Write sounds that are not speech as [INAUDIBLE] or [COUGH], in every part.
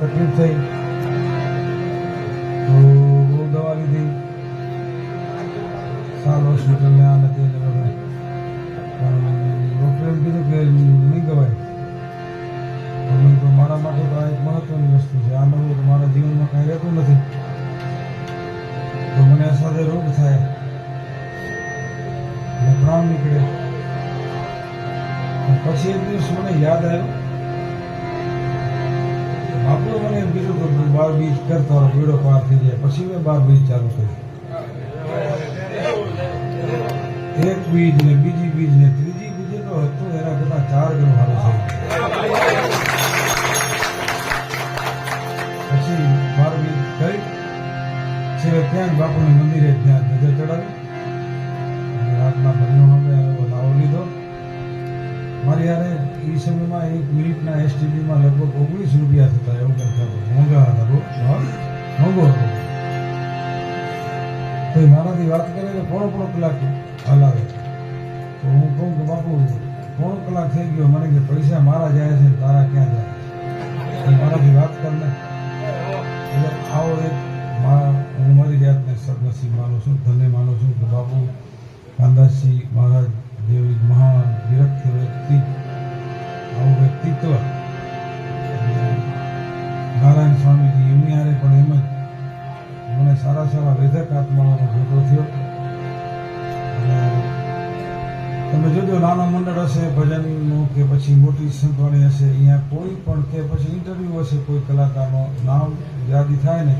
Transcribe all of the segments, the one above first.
તકલીફ થઈ. તો બહુ દવા લીધી. સારું હોસ્પિટલ આ નથી મારા માટે તો આ એક મહત્વની વસ્તુ છે. આ નવું મારા જીવનમાં કાંઈ રહેતું નથી. તો મને સાથે રોગ થાય. અને પ્રાણ નીકળે. પછી એક દિવસ મને યાદ આવ્યું બાર બીજ કરતો બેડો પાર થઈ જાય. પછી મેં બાર બીજ ચાલુ કરી એક બીજ ને બીજી બીજ ને ત્રીજી બીજ તો હતું, એના કરતા ચાર ગણો હારો છે પછી બાર બીજ કરી છેલ્લે ત્યાં બાપુના મંદિરે ત્યાં નજર ચડાવી. રાતના ભજનો અમે લાવો લીધો. મારી યારે એ સમયમાં એક મિનિટના એસટીડીમાં લગભગ ઓગણીસ રૂપિયા થતા, એવું કંઈક મોંઘા. મોંઘો હતો તો એ મારાથી વાત કરે કે પોણો પોણો કલાક હલાવે. તો હું કહું કે, બાપુ, પોણો કલાક થઈ ગયો. મને કે પૈસા મારા જાય છે તારા ક્યાં જાય? તો મારાથી વાત કરને એટલે આવો એક હું મારી જાતને સદનસીબ માનું છું, ધન્ય માનું છું કે બાપુ કાંદાસજી મહારાજ નાનો મંડળ હશે, ભજનનું કે પછી મોટી સંતવાણી હશે, અહીંયા કોઈ પણ કે પછી ઇન્ટરવ્યૂ હશે, કોઈ કલાકારનો નામ યાદી થાય ને,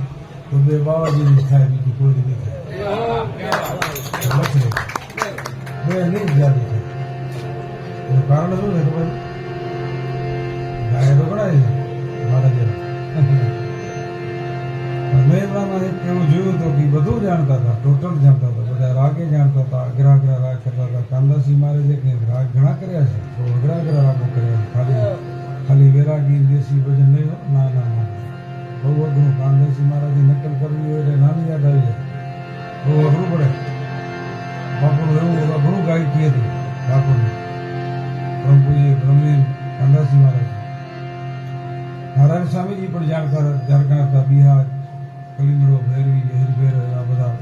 તો બે બાવાજીની થાય, બીજું કોઈ નહીં થાય. બે નહીં યાદી થાય. કારણ શું છે ખબર? ગાય છે મારા જેવા મેં એક એવું જોયું હતું કે બધું જાણતા હતા ટોટલ જાણતા હતા, બધા રાગે જાણતા હતા અઘરા રાગ કરતા હતા. કાંદાસી મહારાજે કે રાગ ઘણા કર્યા છે, તો અઘરા અઘરા રાગો કર્યા છે. ખાલી ખાલી વેરાગી દેશી ભજન નહીં ના ના બહુ અઘરું. કાંદાસી મહારાજની નકલ કરવી હોય એટલે નાની યાદ આવી જાય. બહુ પડે. બાપુનું એવું અઘરું ગાયકી હતું, બાપુની. બ્રહ્મપુરી બ્રહ્મીન કાંદાસી મહારાજ નારાયણ સ્વામીજી પણ જાણકાર જાણકાર હતા, બિહાર. કલિંગડો ભૈરવી હરિભેર આ બધા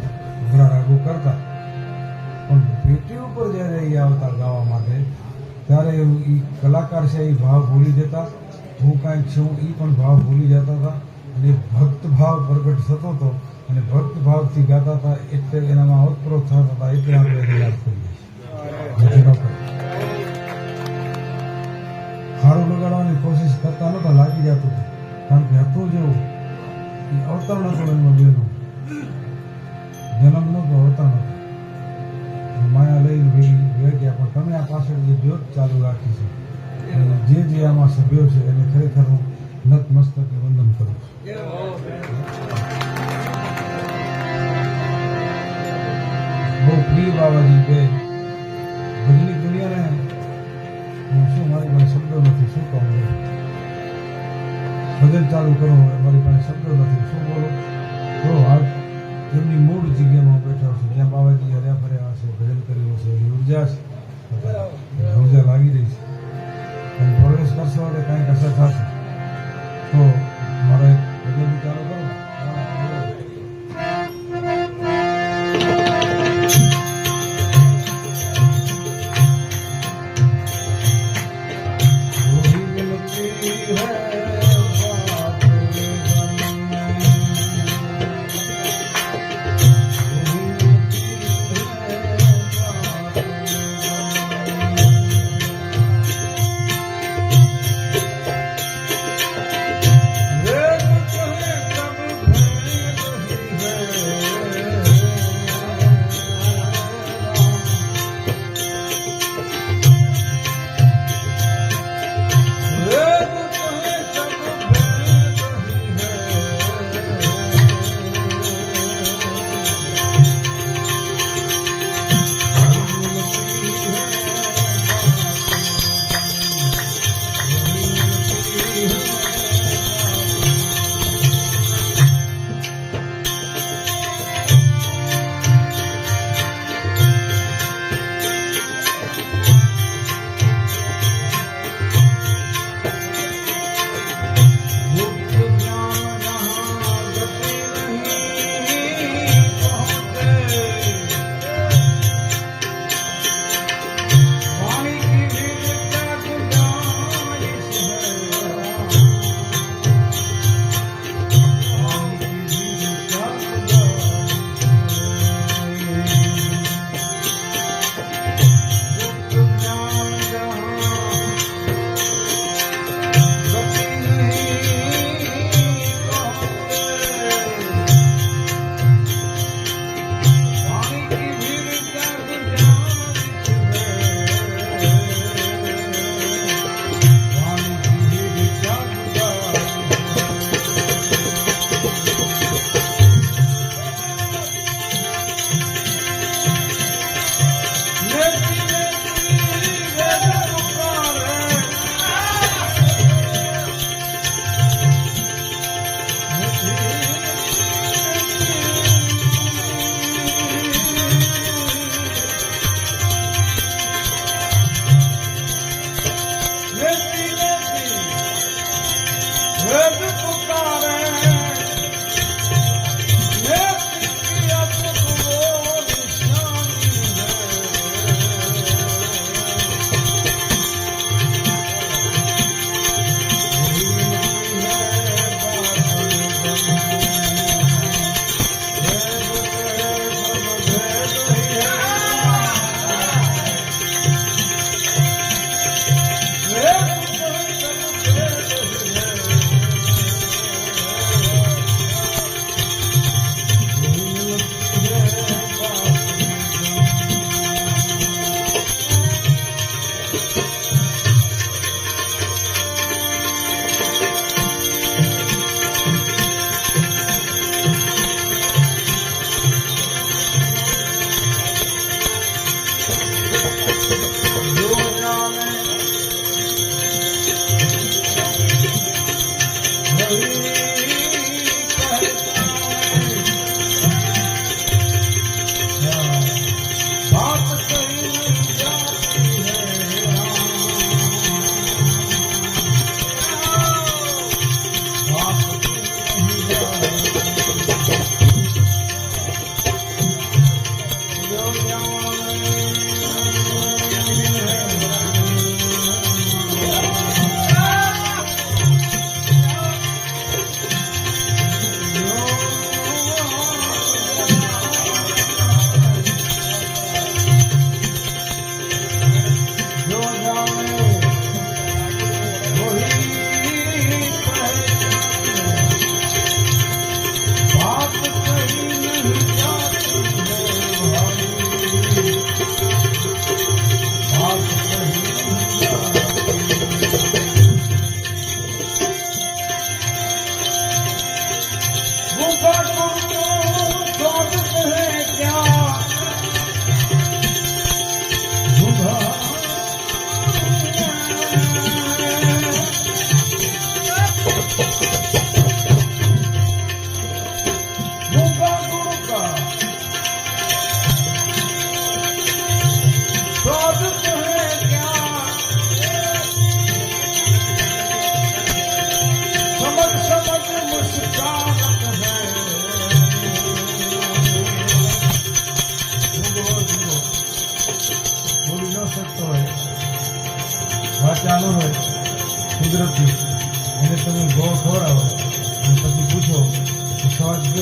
ઉઘરા રાગો કરતા. પણ પેટી ઉપર જ્યારે એ આવતા ગાવા માટે, ત્યારે એ કલાકાર છે એ ભાવ ભૂલી જતા. હું કાંઈક છું એ પણ ભાવ ભૂલી જતા હતા. અને ભક્ત ભાવ પ્રગટ થતો હતો. અને ભક્ત ભાવથી ગાતા હતા, એટલે એનામાં થતા હતા, એટલે આપણે યાદ કરીએ સારું લગાડવાની કોશિશ કરતા નહોતા, લાગી જતું. કારણ કે હતું જેવું એ અવતરણ એમાં બેનું. જન્મ નહોતો અવતરણ. માયા લઈને ભેગી ભેગ્યા ગયા પણ તમે આ પાછળ જે જ્યોત ચાલુ રાખી છે અને જે જે આમાં સભ્યો છે, એને ખરેખર હું નતમસ્તકે વંદન કરું છું. બહુ પ્રિય બાબાજી કે ભજની દુનિયાને હું શું મારી પાસે શબ્દો નથી, શું કહું? ભજન ચાલુ કરો મારી પાસે શબ્દો નથી શું બોલો? તો હાલ એમની મૂળ જગ્યામાં બેઠા છું. જ્યાં બાબાજી હર્યા ફર્યા હશે, ભજન કર્યું હશે એની ઊર્જા છે. ઊર્જા લાગી રહી છે. અને પ્રવેશ કરશો એટલે કાંઈક અસર થશે. તો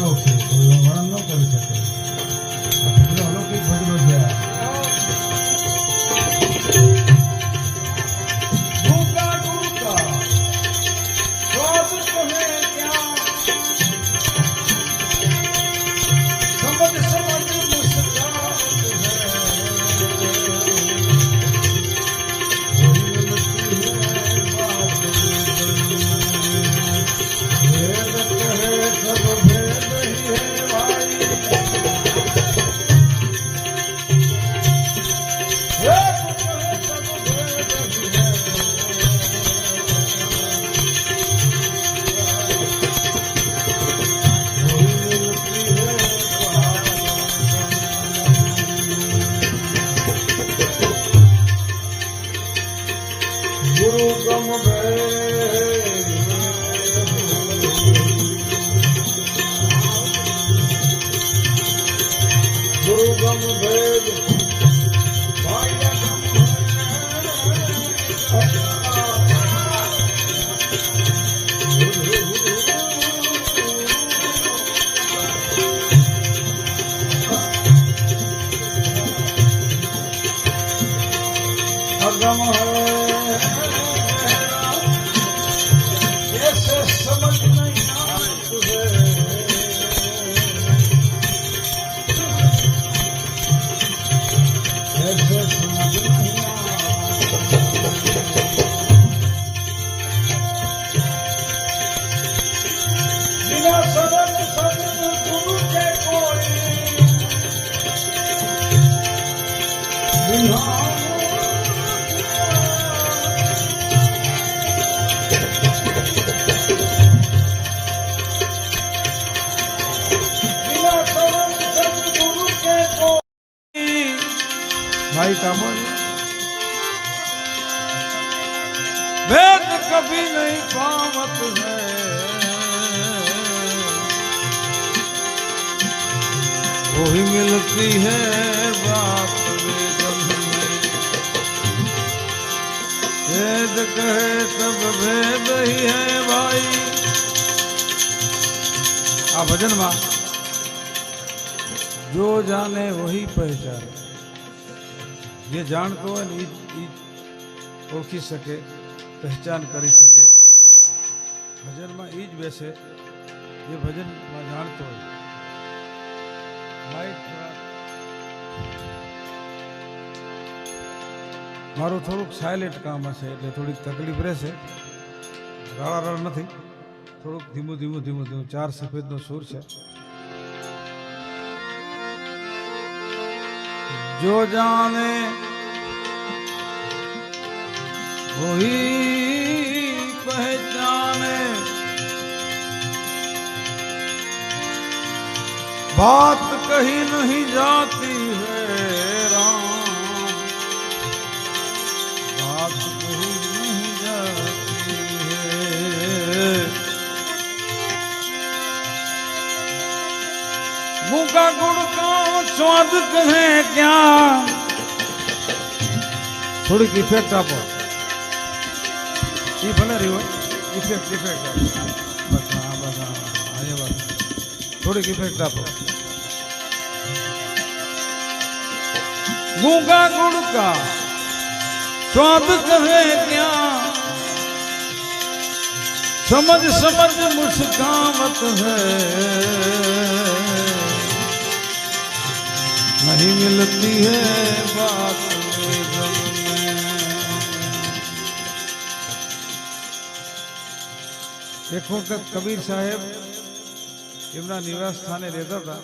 સ્વાદ કેવો છે समझ नहीं वेद कहे तब भेद ही है भाई આ ભજનમાં જો જાણે વહી પહેચાન જે જાણતો હોય ને ઈ જ- ઈ જ ઓળખી શકે પહેચાન કરી શકે ભજનમાં એ જ બેસે જે ભજનમાં જાણતો હોય માઇક મારું થોડુંક સાયલેન્ટ કામ હશે એટલે થોડીક તકલીફ રહેશે. રાળા રાળ નથી. થોડુંક ધીમું ધીમું ધીમું ધીમું. ચાર સફેદનો સૂર છે. જો જાને પહેચાને बात કહી નહીં જાતી का गुड़ का स्वाद कहे क्या? थोड़ी इफ़ेक्ट आप ये भले रही हो? इफ़ेक्ट इफ़ेक्ट बस हाँ बस हाँ, हाँ आगे बस थोड़ी इफ़ेक्ट आप गूँगा गुड़ का स्वाद कहे क्या? समझ समझ मुस्कावत है। नहीं मिलती है बात में गम में। એક વખત કબીર સાહેબ એમના નિવાસ સ્થાને રહેતા હતા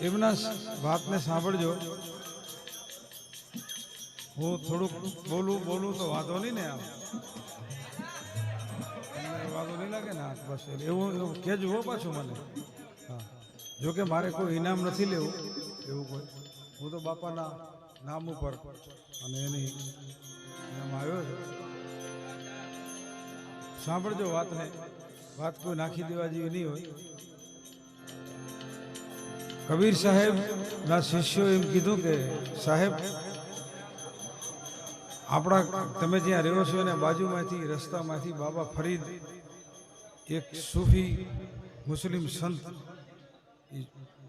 એમના વાતને સાંભળજો હું થોડુંક બોલું બોલું તો વાંધો નહીં ને આમ તમને વાંધો નહીં લાગે ને આ બસ એવું એવું કહેજો હો પાછું મને હા જો કે મારે કોઈ ઇનામ નથી લેવું, એવું કોઈ. હું તો બાપાના નામ ઉપર અને એની નામ આવ્યો છે. સાંભળજો વાતને. વાત કોઈ નાખી દેવા જેવી નહીં હોય. કબીર સાહેબ ના શિષ્યો એમ કીધું કે, સાહેબ, આપણા તમે જ્યાં રહ્યો છો એના બાજુમાંથી, રસ્તામાંથી બાબા ફરીદ, એક સૂફી મુસ્લિમ સંત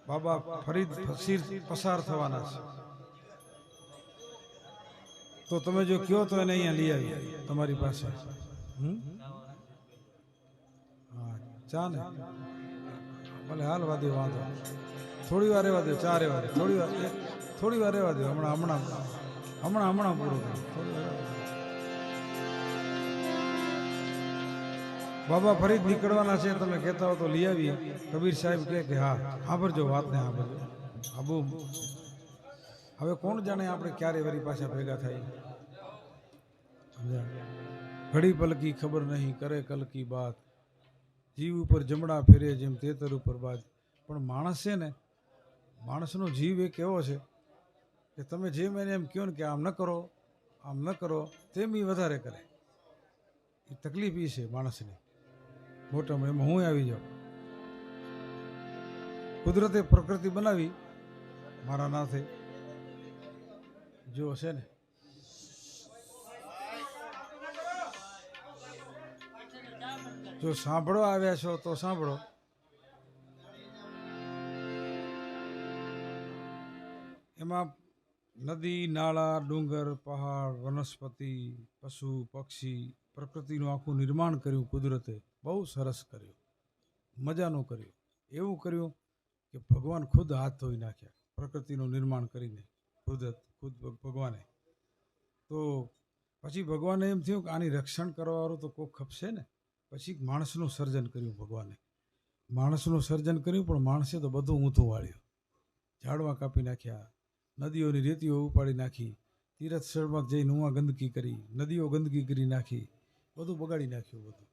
બાબા ફરીદ ફસીર પસાર થવાના છે. તો તમે જો કયો તો એને અહીંયા લઈ આવી, તમારી પાસે? હા, ચા ને? ભલે હાલ વાદે વાંધો. થોડી વાર રહેવા દો, ચા રહેવા દો. થોડી વાર થોડી વાર રહેવા દો, હમણાં હમણાં હમણાં હમણાં પૂરું. થોડી બાબા ફરી નીકળવાના છે, તમે કહેતા હો તો લઈ આવીએ. કબીર સાહેબ કહે કે હા સાંભળજો વાતને સાંભળજો આબુ, હવે કોણ જાણે આપણે ક્યારે વરી પાછા ભેગા થાય? ઘડી પલકી ખબર નહીં, કરે કલકી બાત જીવ ઉપર જમણા ફેરે જેમ તેતર ઉપર બાદ પણ માણસ છે ને, માણસનો જીવ એક એવો છે કે તમે જેમ એને એમ કહો ને કે આમ ન કરો, આમ ન કરો, તેમ એ વધારે કરે. એ તકલીફ એ છે માણસની. મોટામાં એમાં હું આવી જાઉં. કુદરતે પ્રકૃતિ બનાવી, મારા નાથે. જો છે ને. જો સાંભળો આવ્યા છો તો સાંભળો. એમાં નદી, નાળા, ડુંગર, પહાડ, વનસ્પતિ, પશુ, પક્ષી, પ્રકૃતિનું આખું નિર્માણ કર્યું કુદરતે. બહુ સરસ કર્યું. મજાનું કર્યું. એવું કર્યું કે ભગવાન ખુદ હાથ ધોઈ નાખ્યા. પ્રકૃતિનું નિર્માણ કરીને ખુદ ખુદ ભગવાને. તો પછી ભગવાને એમ થયું કે આની રક્ષણ કરવાવાળું તો કોઈ ખપશે ને? પછી માણસનું સર્જન કર્યું ભગવાને. માણસનું સર્જન કર્યું, પણ માણસે તો બધું ઊંધું વાળ્યું. ઝાડવા કાપી નાખ્યા, નદીઓની રેતીઓ ઉપાડી નાખી તીરથ સ્થળમાં જઈને ઉવા ગંદકી કરી, નદીઓ ગંદકી કરી નાખી, બધું બગાડી નાખ્યું બધું.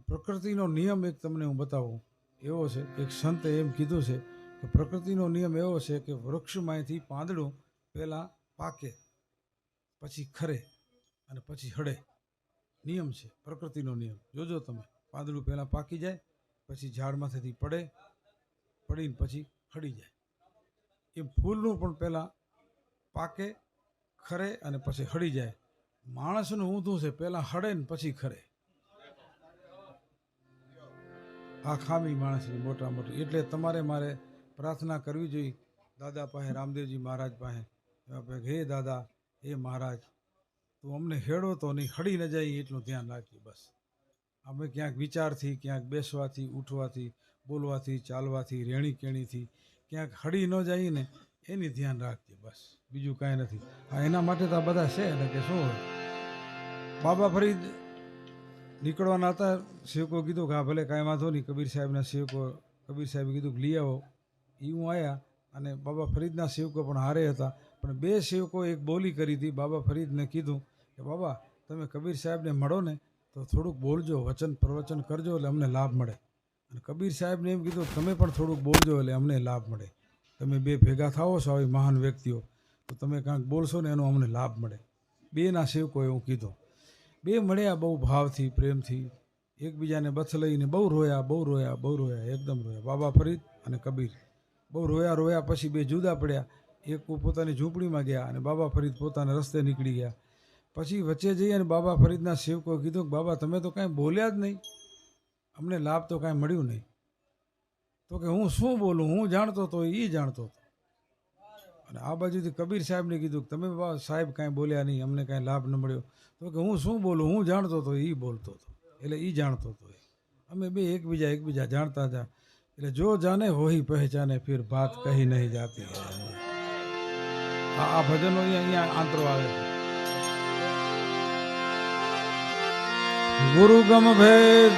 પ્રકૃતિનો નિયમ એક તમને હું બતાવું. એવો છે, એક સંતે એમ કીધું છે કે પ્રકૃતિનો નિયમ એવો છે કે વૃક્ષમાંથી પાંદડું પહેલાં પાકે, પછી ખરે અને પછી હળે. નિયમ છે, પ્રકૃતિનો નિયમ. જોજો તમે, પાંદડું પહેલાં પાકી જાય, પછી ઝાડમાંથી પડે, પડીને પછી હડી જાય. એમ ફૂલનું પણ પહેલાં પાકે, ખરે અને પછી હળી જાય. માણસનું ઊંધું છે, પહેલાં હળે ને પછી ખરે. આ ખામી માણસની મોટા મોટી. એટલે તમારે મારે પ્રાર્થના કરવી જોઈએ. દાદા પાસે, રામદેવજી મહારાજ પાસે. હે દાદા, હે મહારાજ, તું અમને હેડો તો નહીં, હળી ન જાય, એટલું ધ્યાન રાખીએ બસ. અમે ક્યાંક વિચારથી, ક્યાંક બેસવાથી, ઉઠવાથી, બોલવાથી, ચાલવાથી રેણી કેણીથી ક્યાંક હળી ન જઈએ ને એની ધ્યાન રાખજે, બસ. બીજું કાંઈ નથી. હા એના માટે તો આ બધા છે ને કે શું હોય? બાબા ફરીદ નીકળવાના હતા સેવકો કીધું કે હા, ભલે કાંઈ વાંધો નહીં. કબીર સાહેબના સેવકો કબીર સાહેબે કીધું કે લઈ આવો. એ હું આવ્યા અને બાબા ફરીદના સેવકો પણ હારે હતા. પણ બે સેવકો એક બોલી કરી હતી. બાબા ફરીદને કીધું કે, બાબા, તમે કબીર સાહેબને મળો ને તો થોડુંક બોલજો, વચન પ્રવચન કરજો એટલે અમને લાભ મળે. અને કબીર સાહેબને એમ કીધું, તમે પણ થોડુંક બોલજો એટલે અમને લાભ મળે. તમે બે ભેગા થાઓ છો, આવી મહાન વ્યક્તિઓ. તો તમે કાંઈક બોલશો ને એનો અમને લાભ મળે. બેના સેવકોએ હું કીધું. બે મળ્યા બહુ ભાવથી, પ્રેમથી. એકબીજાને બથ લઈને બહુ રોયા બહુ રોયા બહુ રોયા, એકદમ રોયા. બાબા ફરીદ અને કબીર. બહુ રોયા રોયા પછી બે જુદા પડ્યા. એક પોતાની ઝૂંપડીમાં ગયા અને બાબા ફરીદ પોતાના રસ્તે નીકળી ગયા. પછી વચ્ચે જઈ અને બાબા ફરીદના સેવકોએ કીધું કે, બાબા, તમે તો કાંઈ બોલ્યા જ નહીં. અમને લાભ તો કાંઈ મળ્યું નહીં. તો કે, હું શું બોલું? હું જાણતો તો એ જાણતો હતો અને આ બાજુથી કબીર સાહેબને કીધું કે તમે બાબા સાહેબ કાંઈ બોલ્યા નહીં, અમને કાંઈ લાભ ન મળ્યો. તો કે હું શું બોલું? હું જાણતો હતો એ બોલતો હતો. એટલે એ જાણતો હતો એ. અમે બે એકબીજા એકબીજા જાણતા હતા. એટલે જો જાને હોહી પહેચાને, ફિર વાત કહી નહીં જાતી. આ ભજનો અહીંયા આંતરો આવે છે. ગુરુ ગમ ભેદ.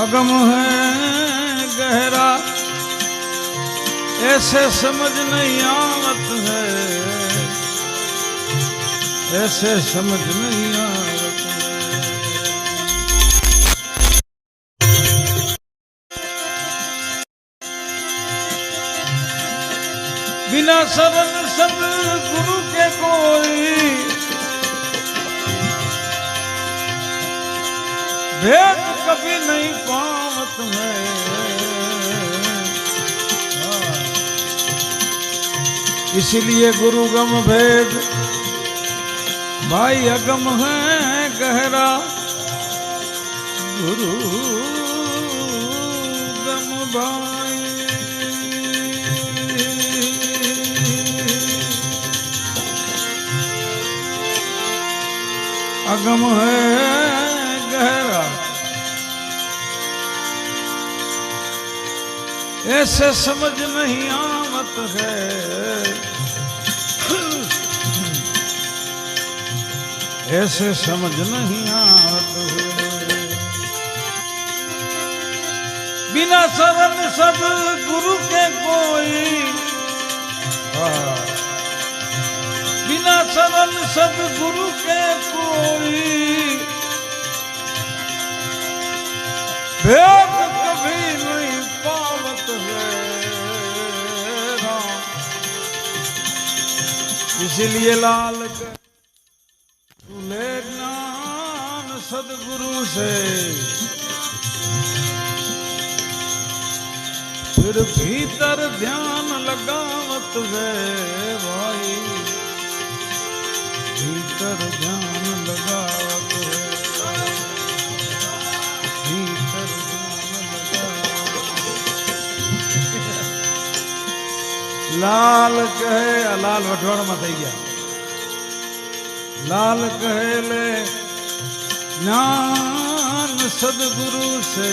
અગમ હૈ. गहरा ऐसे समझ नहीं आवत है ऐसे समझ नहीं आवत इसलिए गुरु गम भेद। भाई अगम है गहरा। गुरु गम भाई। अगम है गहरा। ऐसे समझ नहीं आवत है। ऐसे समझ नहीं आवत है बिना शरण सब गुरु के कोई हाँ बिना शरण सब गुरु के कोई भेद कभी नहीं पावत है राम इसलिए लाल के છે. ફિર ભીતર ધ્યાન લગાવત રે ભાઈ. ભીતર ધ્યાન લગાવત ભીતર લાલ કહે, લાલ વઢવાણમાં થઈ ગયા. લાલ કહે લે જ્ઞાન સદગુરુ છે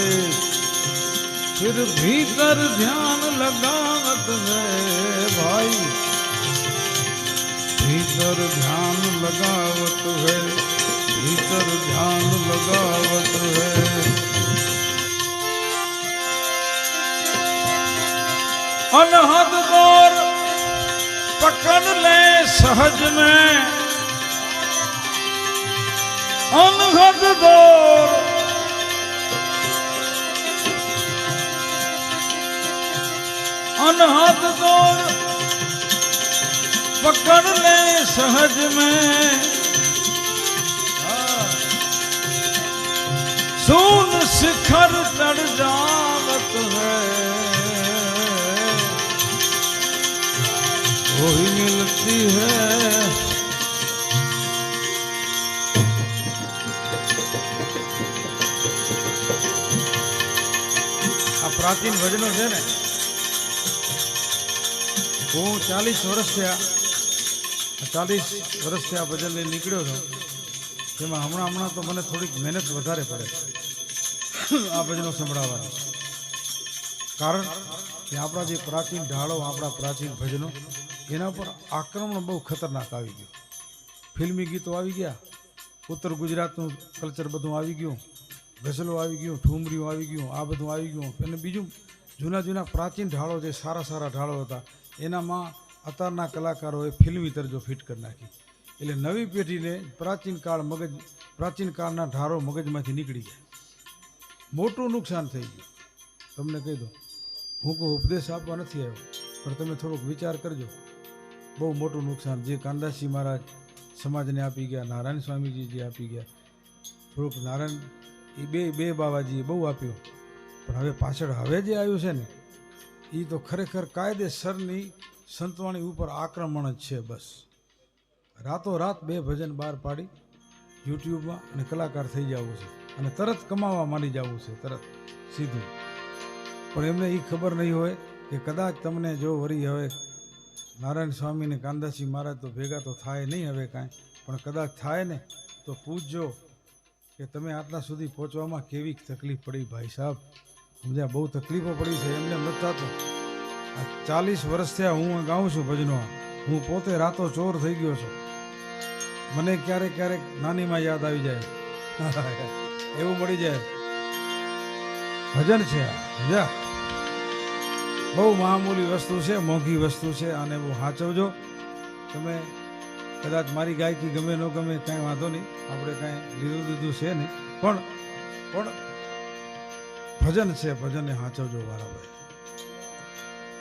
ફિર ભીતર ધ્યાન લગાવત હૈ ભાઈ ભીતર ધ્યાન લગાવત હૈ ભીતર ધ્યાન લગાવત હૈ અનહદ ગોર પકડ લે સહજ મેં અનહદ ગોર अनहद दौड़ पकड़ ले सहज में। सुन शिखर चढ़ जावत है। वही मिलती है। प्राचीन भजनों से ना હું ચાલીસ વર્ષ થયા, ચાલીસ વર્ષથી આ ભજન લઈને નીકળ્યો છું. તેમાં હમણાં હમણાં તો મને થોડીક મહેનત વધારે પડે આ ભજનો સંભળાવવાની. કારણ કે આપણા જે પ્રાચીન ઢાળો, આપણા પ્રાચીન ભજનો, એના પર આક્રમણ બહુ ખતરનાક આવી ગયું. ફિલ્મી ગીતો આવી ગયા. ઉત્તર ગુજરાતનું કલ્ચર બધું આવી ગયું. ગઝલો આવી ગયું, ઠુમરીઓ આવી ગયું, આ બધું આવી ગયું. અને બીજું જૂના જૂના પ્રાચીન ઢાળો જે સારા સારા ઢાળો હતા એનામાં અત્યારના કલાકારોએ ફિલ્મી તરજો ફિટ કરી નાખી. એટલે નવી પેઢીને પ્રાચીન કાળ મગજ પ્રાચીન કાળના ઢારો મગજમાંથી નીકળી જાય. મોટું નુકસાન થઈ ગયું. તમને કહી દો હું કોઈ ઉપદેશ આપવા નથી આવ્યો, પણ તમે થોડોક વિચાર કરજો. બહુ મોટું નુકસાન જે કાંદાસી મહારાજ સમાજને આપી ગયા, નારાયણ સ્વામીજી જે આપી ગયા. થોડુંક નારાયણ, એ બે બે બાવાજીએ બહુ આપ્યું. પણ હવે પાછળ હવે જે આવ્યું છે ને એ તો ખરેખર કાયદેસરની સંતવાણી ઉપર આક્રમણ જ છે બસ. રાતોરાત બે ભજન બહાર પાડી યુટ્યુબમાં અને કલાકાર થઈ જવું છે અને તરત કમાવા માંડી જવું છે, તરત, સીધું. પણ એમને એ ખબર નહીં હોય કે કદાચ તમને જો વરી હવે નારાયણ સ્વામી ને કાંદાસી મહારાજ તો ભેગા તો થાય નહીં હવે કાંઈ, પણ કદાચ થાય ને તો પૂછજો કે તમે આટલા સુધી પહોંચવામાં કેવી તકલીફ પડી ભાઈ સાહેબ? સમજ્યા બહુ તકલીફો પડી છે, એમને નથી થતું આ ચાલીસ વર્ષ થયા હું ગાઉં છું ભજનો. હું પોતે રાતો ચોર થઈ ગયો છું. મને ક્યારેક ક્યારેક નાનીમાં યાદ આવી જાય. [LAUGHS] એવું મળી જાય. ભજન છે સમજ્યા બહુ મામૂલી વસ્તુ છે, મોંઘી વસ્તુ છે, આને બહુ સાચવજો તમે કદાચ મારી ગાયકી ગમે ન ગમે, કાંઈ વાંધો નહીં. આપણે કાંઈ લીધું દીધું છે નહીં. પણ પણ ભજન છે ભજનને સાચવજો વારાભાઈ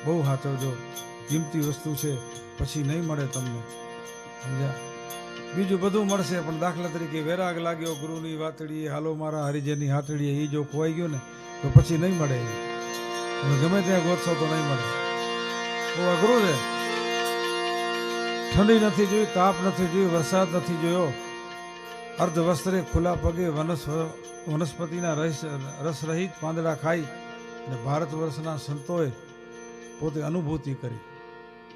બહુ સાચવજો કિંમતી વસ્તુ છે, પછી નહીં મળે તમને. સમજ્યા? બીજું બધું મળશે, પણ દાખલા તરીકે વેરાગ લાગ્યો ગુરુની વાતડીએ હાલો મારા હરિજનની હાથડીએ એ જો ખોવાઈ ગયો ને, તો પછી નહીં મળે એ. ગમે ત્યાં ગોતશો તો નહીં મળે. બહુ અઘરું છે ઠંડી નથી જોઈ, તાપ નથી જોઈ, વરસાદ નથી જોયો. અર્ધ વસ્ત્રે ખુલ્લા પગે વનસ્પ વનસ્પતિના રસ, રસરહિત પાંદડા ખાઈ અને ભારત વર્ષના સંતોએ પોતે અનુભૂતિ કરી.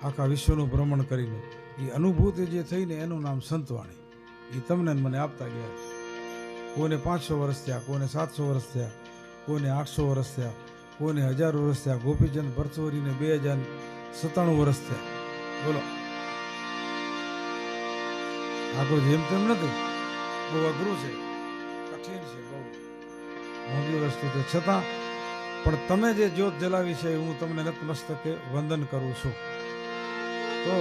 આખા વિશ્વનું ભ્રમણ કરીને. એ અનુભૂતિ જે થઈને એનું નામ સંતવાણી. એ તમને મને આપતા ગયા. કોઈને પાંચસો વર્ષ થયા કોઈને સાતસો વર્ષ થયા કોઈને આઠસો વર્ષ થયા કોઈને હજાર વર્ષ થયા, ગોપીચંદ ભરતવરીને બે હજાર સત્તાણું વર્ષ થયા. બોલો. આગળ જેમ તેમ નથી. બહુ અઘરું છે કઠિન છે બહુ મોંઘી વસ્તુ છે છતાં, પણ તમે જે જ્યોત જલાવી છે, હું તમને નતમસ્તકે વંદન કરું છું. તો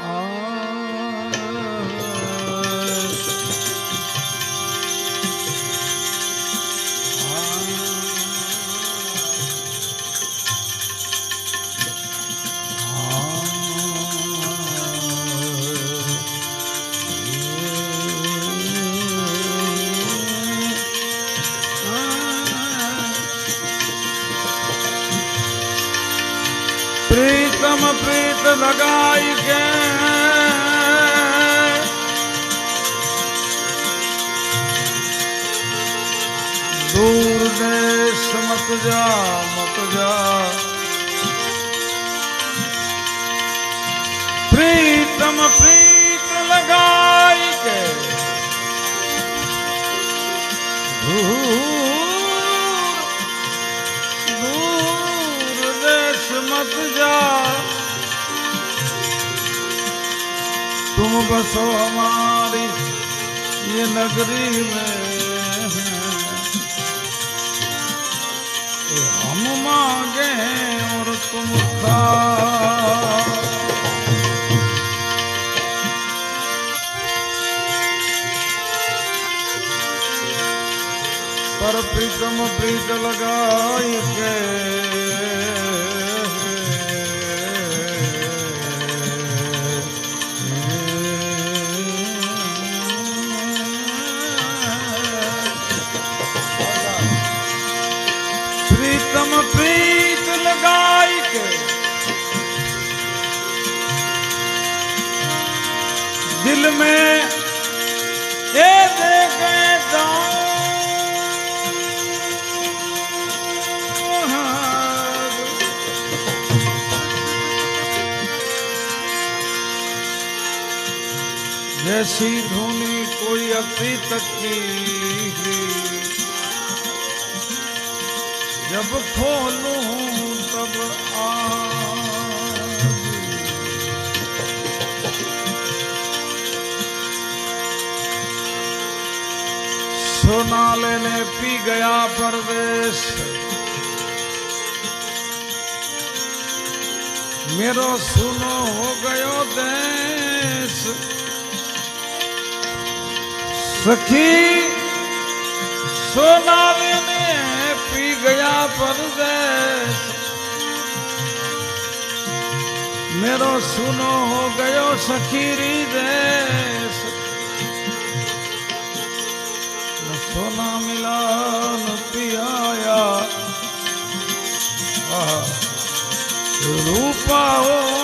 પ્રીતમ લગાઈ કે દૂર દેશ મત જા મત જા. પ્રીતમ પ્રીત લગાઈ કે દૂર દેશ મત જા. तुम बसो हमारी ये नगरी में ये हम मांगे हैं और तुम खा पर प्रीतम प्रीत लगाई के अति तक की जब खोलूं तब आ सोनाले ने पी गया परदेश मेरो सुनो हो गयो देश સખી સોનાવીને પી ગયા પરદેશ મેરો સુનો હો ગયો સખી રીદેશ. સોના મિલાન પિયાયા. રૂપા હો